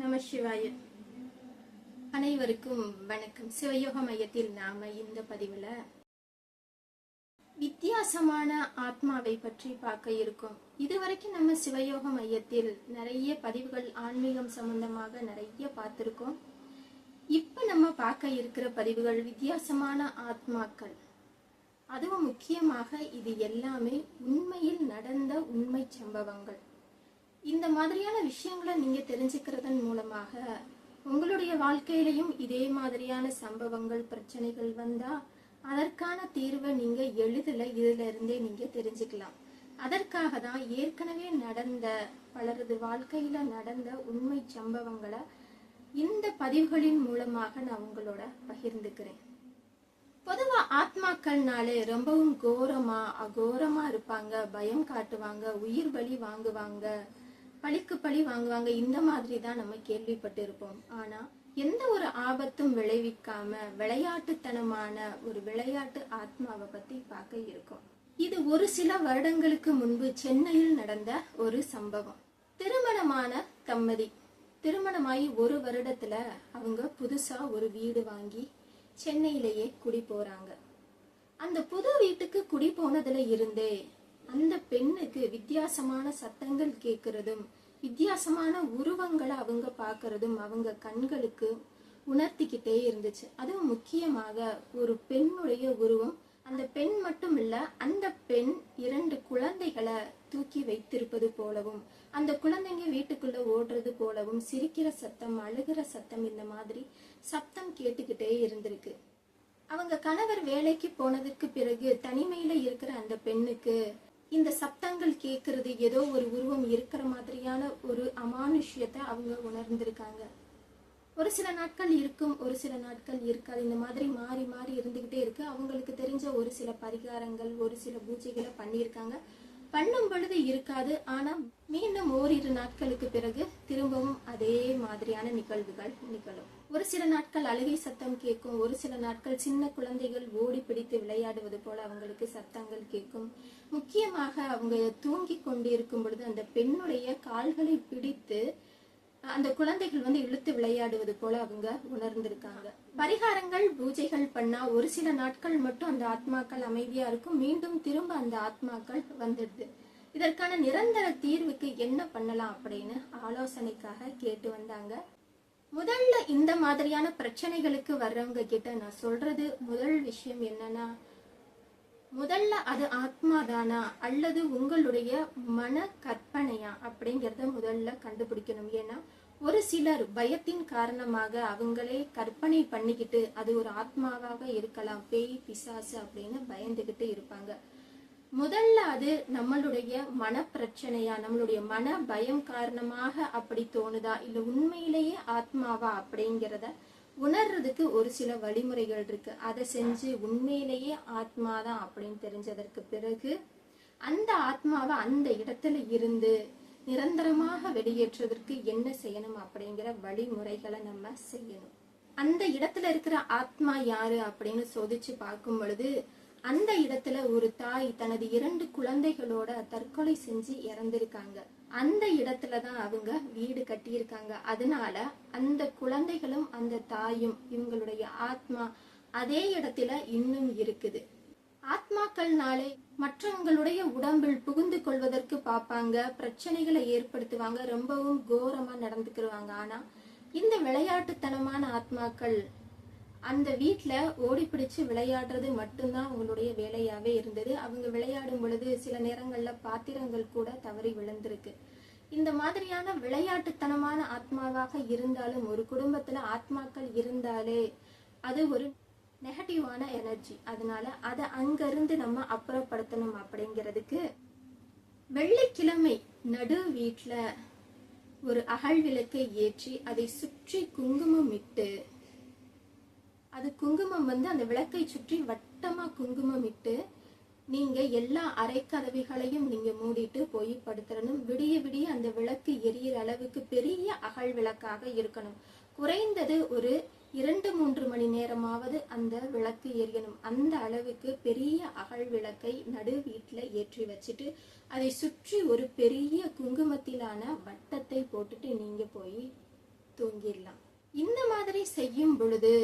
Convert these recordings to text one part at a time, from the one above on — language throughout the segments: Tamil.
நம சிவாய. அனைவருக்கும் வணக்கம். சிவயோக மையத்தில் நாம இந்த பதிவுல வித்தியாசமான ஆத்மாவை பற்றி பார்க்க இருக்கோம். இதுவரைக்கும் நம்ம சிவயோக மையத்தில் நிறைய பதிவுகள் ஆன்மீகம் சம்பந்தமாக நிறைய பார்த்திருக்கோம். இப்ப நம்ம பார்க்க இருக்கிற பதிவுகள் வித்தியாசமான ஆத்மாக்கள். அதுவும் முக்கியமாக இது எல்லாமே உண்மையில் நடந்த உண்மை சம்பவங்கள். இந்த மாதிரியான விஷயங்களை நீங்க தெரிஞ்சுக்கிறதன் மூலமாக உங்களுடைய வாழ்க்கையிலையும் இதே மாதிரியான சம்பவங்கள் பிரச்சனைகள் வந்தா அதற்கான தீர்வை நீங்க எளிதில் இதுல இருந்தே நீங்க தெரிஞ்சுக்கலாம். அதற்காக தான் ஏற்கனவே நடந்த பலரது வாழ்க்கையில நடந்த உண்மை சம்பவங்களை இந்த பதிவுகளின் மூலமாக நான் உங்களோட பகிர்ந்துக்கிறேன். பொதுவா ஆத்மாக்கள்னாலே ரொம்பவும் கோரமா அகோரமா இருப்பாங்க. பயம் காட்டுவாங்க உயிர் பலி வாங்குவாங்க. பழிக்கு பழி வாங்குவாங்க. இந்த மாதிரி தான் நம்ம கேள்விப்பட்டிருப்போம். ஆனா எந்த ஒரு ஆபத்தும் விளைவிக்காம விளையாட்டுத்தனமான ஒரு விளையாட்டு ஆத்மாவை பத்தி பார்க்க இருக்கோம். இது ஒரு சில வருடங்களுக்கு முன்பு சென்னையில் நடந்த ஒரு சம்பவம். திருமணமான தம்பதி. திருமணமாகி ஒரு வருடத்துல அவங்க புதுசா ஒரு வீடு வாங்கி சென்னையிலேயே குடி போறாங்க. அந்த புது வீட்டுக்கு குடி போனதுல இருந்தே அந்த பெண்ணுக்கு வித்தியாசமான சத்தங்கள் கேட்கறதும் வித்தியாசமான உருவங்களை அவங்க பார்க்கறதும் அவங்க கண்களுக்கு உணர்த்திக்கிட்டே இருந்துச்சு. அதுவும் முக்கியமாக ஒரு பெண்ணுடைய உருவம். அந்த பெண் மட்டும் இல்ல அந்த பெண் இரண்டு குழந்தைகளை தூக்கி வைத்திருப்பது போலவும் அந்த குழந்தைங்க வீட்டுக்குள்ள ஓடுறது போலவும் சிரிக்கிற சத்தம் அழுகிற சத்தம் இந்த மாதிரி சத்தம் கேட்டுக்கிட்டே இருந்திருக்கு. அவங்க கணவர் வேலைக்கு போனதுக்கு பிறகு தனிமையில இருக்கிற அந்த பெண்ணுக்கு இந்த சப்தங்கள் கேட்கறது ஏதோ ஒரு உருவம் இருக்கிற மாதிரியான ஒரு அமானுஷ்யத்தை அவங்க உணர்ந்திருக்காங்க. ஒரு சில நாட்கள் இருக்கும் ஒரு சில நாட்கள் இருக்காது. இந்த மாதிரி மாறி மாறி இருந்துகிட்டே இருக்கு. அவங்களுக்கு தெரிஞ்ச ஒரு சில பரிகாரங்கள் ஒரு சில பூஜைகளை பண்ணியிருக்காங்க. பண்ணும் பொழுது இருக்காது. ஆனா மீண்டும் ஓரிரு நாட்களுக்கு பிறகு திரும்பவும் அதே மாதிரியான நிகழ்வுகள் நிகழும். ஒரு சில நாட்கள் அழுகை சத்தம் கேட்கும். ஒரு சில நாட்கள் சின்ன குழந்தைகள் ஓடி பிடித்து விளையாடுவது போல அவங்களுக்கு சத்தங்கள் கேட்கும். முக்கியமாக அவங்க தூங்கி கொண்டிருக்கும் பொழுது அந்த பெண்ணுடைய கால்களை பிடித்து அந்த குழந்தைகள் வந்து இழுத்து விளையாடுவது போல அவங்க உணர்ந்திருக்காங்க. பரிகாரங்கள் பூஜைகள் பண்ணா ஒரு சில நாட்கள் மட்டும் அந்த ஆத்மாக்கள் அமைதியா இருக்கும். மீண்டும் திரும்ப அந்த ஆத்மாக்கள் வந்துடுது. இதற்கான நிரந்தர தீர்வுக்கு என்ன பண்ணலாம் அப்படின்னு ஆலோசனைக்காக கேட்டு வந்தாங்க. முதல்ல இந்த மாதிரியான பிரச்சனைகளுக்கு வர்றவங்க கிட்ட நான் சொல்றது முதல் விஷயம் என்னன்னா முதல்ல அது ஆத்மாதானா? அல்லது உங்களுடைய மன கற்பனையா அப்படிங்கிறத முதல்ல கண்டுபிடிக்கணும். ஏன்னா ஒரு சிலர் பயத்தின் காரணமாக அவங்களே கற்பனை பண்ணிக்கிட்டு அது ஒரு ஆத்மாவாக இருக்கலாம். பேய் பிசாசு அப்படின்னு பயந்துகிட்டு இருப்பாங்க. முதல்ல அது நம்மளுடைய மன பிரச்சனையா நம்மளுடைய மன பயம் காரணமாக அப்படி தோணுதா? இல்ல உண்மையிலேயே ஆத்மாவா? அப்படிங்கிறத உணர்றதுக்கு ஒரு சில வழிமுறைகள் இருக்கு. அதை செஞ்சு உண்மையிலேயே ஆத்மா தான் அப்படின்னு தெரிஞ்சதற்கு பிறகு அந்த ஆத்மாவை அந்த இடத்துல இருந்து நிரந்தரமாக வெளியேற்றுவதற்கு என்ன செய்யணும் அப்படிங்கிற வழிமுறைகளை நம்ம செய்யணும். அந்த இடத்துல இருக்கிற ஆத்மா யாரு அப்படின்னு சோதிச்சு பார்க்கும் பொழுது அந்த இடத்துல ஒரு தாய் தனது இரண்டு குழந்தைகளோட தற்கொலை செஞ்சு இறந்திருக்காங்க. அந்த இடத்துல தான் அவங்க வீடு கட்டியிருக்காங்க. அதனால அந்த குழந்தைகளும் அந்த தாயும் இவங்களுடைய ஆத்மா அதே இடத்துல இன்னும் இருக்குது. ஆத்மாக்கள்னாலே மற்றவங்களுடைய உடம்பில் புகுந்து கொள்வதற்கு பார்ப்பாங்க பிரச்சனைகளை ஏற்படுத்துவாங்க ரொம்பவும் கோரமா நடந்துக்கிருவாங்க. ஆனா இந்த விளையாட்டுத்தனமான ஆத்மாக்கள் அந்த வீட்டில் ஓடிப்பிடிச்சு விளையாடுறது மட்டும்தான் அவங்களுடைய வேலையாகவே இருந்தது. அவங்க விளையாடும் பொழுது சில நேரங்களில் பாத்திரங்கள் கூட தவறி விழுந்திருக்கு. இந்த மாதிரியான விளையாட்டுத்தனமான ஆத்மாவாக இருந்தாலும் ஒரு குடும்பத்துல ஆத்மாக்கள் இருந்தாலே அது ஒரு நெகட்டிவான எனர்ஜி. அதனால அதை அங்கிருந்து நம்ம அப்புறப்படுத்தணும் அப்படிங்கிறதுக்கு வெள்ளிக்கிழமை நடு வீட்டில் ஒரு அகல் விளக்கை ஏற்றி அதை சுற்றி குங்குமம் இட்டு அது குங்குமம் வந்து அந்த விளக்கை சுற்றி வட்டமாக குங்குமம் இட்டு நீங்க எல்லா அரைக்கதவிகளையும் நீங்க மூடிட்டு போய் படுத்துறணும் விடிய விடிய அந்த விளக்கு எரியிற அளவுக்கு பெரிய அகல் விளக்காக இருக்கணும். குறைந்தது ஒரு இரண்டு மூன்று மணி நேரமாவது அந்த விளக்கு எரியணும். அந்த அளவுக்கு பெரிய அகல் விளக்கை நடு வீட்டில் ஏற்றி வச்சுட்டு அதை சுற்றி ஒரு பெரிய குங்குமத்திலான வட்டத்தை போட்டுட்டு நீங்க போய் தூங்கிடலாம். இந்த மாதிரி செய்யும் பொழுது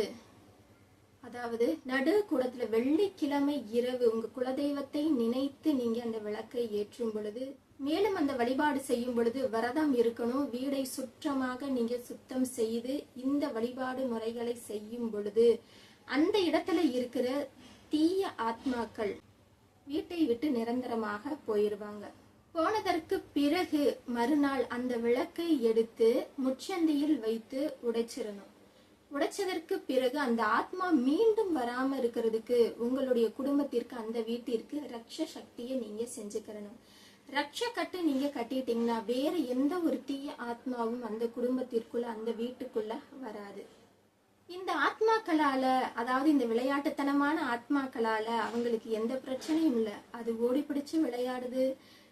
அதாவது நடு கூடத்துல வெள்ளிக்கிழமை இரவு உங்க குலதெய்வத்தை நினைத்து நீங்க அந்த விளக்கை ஏற்றும் பொழுது மேலும் அந்த வழிபாடு செய்யும் பொழுது விரதம் இருக்கணும் வீடை சுற்றமாக நீங்க சுத்தம் செய்து இந்த வழிபாடு முறைகளை செய்யும் பொழுது அந்த இடத்துல இருக்கிற தீய ஆத்மாக்கள் வீட்டை விட்டு நிரந்தரமாக போயிருவாங்க. போனதற்கு பிறகு மறுநாள் அந்த விளக்கை எடுத்து முச்சந்தியில் வைத்து உடைச்சிடணும். உடைச்சதற்கு பிறகு அந்த ஆத்மா மீண்டும் வராம இருக்கிறதுக்கு உங்களுடைய குடும்பத்திற்கு அந்த வீட்டிற்கு ரக்ஷ சக்தியை நீங்க செஞ்சுக்கிறணும். ரக்ஷ கட்டு நீங்க கட்டிட்டீங்கன்னா வேற எந்த ஒரு தீய ஆத்மாவும் அந்த குடும்பத்திற்குள்ள அந்த வீட்டுக்குள்ள வராது. இந்த ஆத்மாக்களால அதாவது இந்த விளையாட்டுத்தனமான ஆத்மாக்களால அவங்களுக்கு எந்த பிரச்சனையும் இல்லை. அது ஓடி பிடிச்சு விளையாடுது.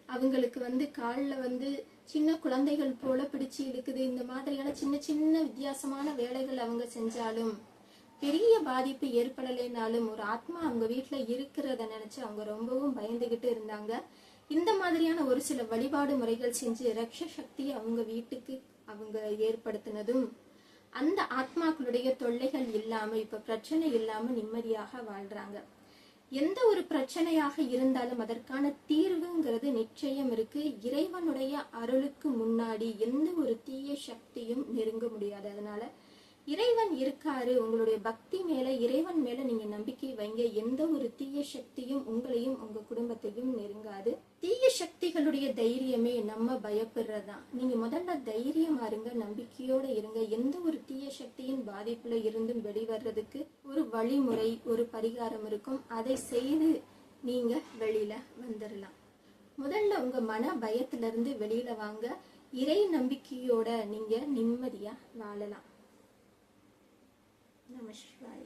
அவங்களுக்கு வந்து காலில் வந்து சின்ன குழந்தைகள் போல பிடிச்சு இழுக்குது. இந்த மாதிரியான சின்ன சின்ன வித்தியாசமான வேலைகள் அவங்க செஞ்சாலும் பெரிய பாதிப்பு ஏற்படலைனாலும் ஒரு ஆத்மா அவங்க வீட்டில் இருக்கிறத நினைச்சு அவங்க ரொம்பவும் பயந்துகிட்டு இருந்தாங்க. இந்த மாதிரியான ஒரு சில வழிபாடு முறைகள் செஞ்சு ரக்ஷ சக்தியை அவங்க வீட்டுக்கு அவங்க ஏற்படுத்தினதும் அந்த ஆத்மாக்களுடைய தொல்லைகள் இல்லாம இப்ப பிரச்சனை இல்லாம நிம்மதியாக வாழ்றாங்க. எந்த ஒரு பிரச்சனையாக இருந்தாலும் அதற்கான தீர்வுங்கிறது நிச்சயம் இருக்கு. இறைவனுடைய அருளுக்கு முன்னாடி எந்த ஒரு தீய சக்தியும் நெருங்க முடியாது. அதனால இறைவன் இருக்காரு உங்களுடைய பக்தி மேல இறைவன் மேல நீங்க நம்பிக்கை வைங்க. எந்த ஒரு தீய சக்தியும் உங்களையும் உங்க குடும்பத்தையும் நெருங்காது. தீய சக்திகளுடைய தைரியமே நம்ம பயப்படுறதுதான். நீங்க முதல்ல தைரியமா இருங்க நம்பிக்கையோட இருங்க. எந்த ஒரு தீய சக்தியின் பாதிப்புல இருந்தும் வெளிவர்றதுக்கு ஒரு வழிமுறை ஒரு பரிகாரம் இருக்கும். அதை செய்து நீங்க வெளியில வந்துடலாம் முதல்ல உங்க மன பயத்திலிருந்து வெளியில வாங்க. இறை நம்பிக்கையோட நீங்க நிம்மதியா வாழலாம். நம சிவாய